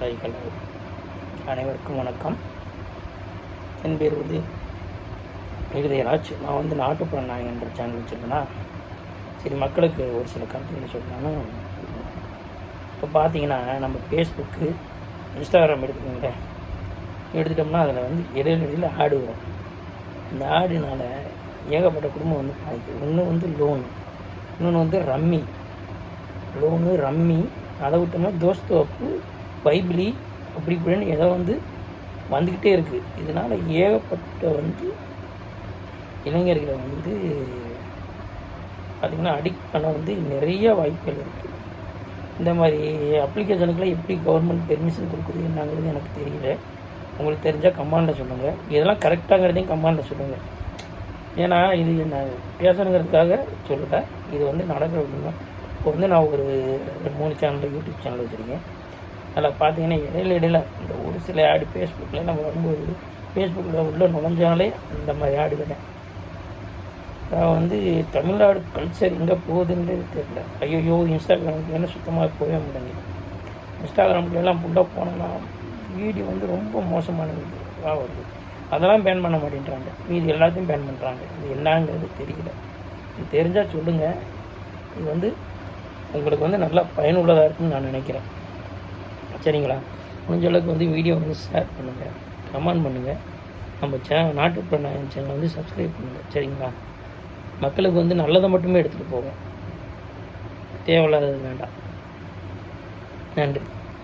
ரைகள் அனைவருக்கும் வணக்கம். என் பேர் வந்து இருதயராஜ் நான் வந்து நாட்டுப்புற நாயகன் என்ற சேனல் வச்சுருக்கேன்னா சரி மக்களுக்கு ஒரு சில கருத்துக்களை சொல்லலாம்னு இப்போ பார்த்தீங்கன்னா நம்ம ஃபேஸ்புக்கு இன்ஸ்டாகிராம் எடுத்துக்கோங்களேன். எடுத்துட்டோம்னா அதில் வந்து இடையில இடையில ஆடு வரும். அந்த ஆடுனால ஏகப்பட்ட குடும்பம் வந்து பாதிக்கும் ஒன்று வந்து லோனு இன்னொன்று வந்து ரம்மி. லோனு ரம்மி அதை விட்டோம்னா தோஸ்தோப்பு பைபிளி அப்படி இப்படின்னு ஏதோ வந்து வந்துக்கிட்டே இருக்குது இதனால் ஏகப்பட்ட வந்து இளைஞர்களை வந்து பார்த்திங்கன்னா அடிக்ட் பண்ண வந்து நிறைய வாய்ப்புகள் இருக்குது இந்த மாதிரி அப்ளிகேஷனுக்குலாம் எப்படி கவர்மெண்ட் பெர்மிஷன் கொடுக்குது என்னங்கிறது எனக்கு தெரியல. உங்களுக்கு தெரிஞ்சால் கமாண்டில் சொல்லுங்கள் இதெல்லாம் கரெக்டாங்கிறதையும் கமாண்டில் சொல்லுங்கள் ஏன்னா இது நான் பேசணுங்கிறதுக்காக சொல்லலை. இது வந்து நடக்கிற இப்போ வந்து நான் ஒரு ரெண்டு மூணு சேனல் யூடியூப் சேனல் வச்சுருக்கேன். அதில் பார்த்தீங்கன்னா இடையில இடையில இந்த ஒரு சில ஆடு ஃபேஸ்புக்கில் நம்ம வரும்போது ஃபேஸ்புக்கில் உள்ளே நுழைஞ்சாலே அந்த மாதிரி ஆடு தானே நான் வந்து தமிழ்நாடு கல்ச்சர் எங்கே போகுதுன்றது தெரியல. ஐயோ இன்ஸ்டாகிராமுக்கு சுத்தமாக போகவே முடியுங்க இன்ஸ்டாகிராம்குள்ளெல்லாம் ஃபுல்லாக போனோம்னா வீடியோ வந்து ரொம்ப மோசமான வீடியோவாக வருது. அதெல்லாம் பேன் பண்ண மாட்டேன்றாங்க. மீதி எல்லாத்தையும் பேன் பண்ணுறாங்க இது என்னங்கிறது தெரியல. இது தெரிஞ்சால் சொல்லுங்கள் இது வந்து உங்களுக்கு வந்து நல்லா பயனுள்ளதாக இருக்குன்னு நான் நினைக்கிறேன். சரிங்களா? முடிஞ்ச அளவுக்கு வந்து வீடியோ வந்து ஷேர் பண்ணுங்கள் கமெண்ட் பண்ணுங்கள் நம்ம சே நாட்டுப்புற நாயன் சேனலை வந்து சப்ஸ்கிரைப் பண்ணுங்கள் சரிங்களா? மக்களுக்கு வந்து நல்லதை மட்டுமே எடுத்துகிட்டு போவோம். தேவையில்லாதது வேண்டாம். நன்றி.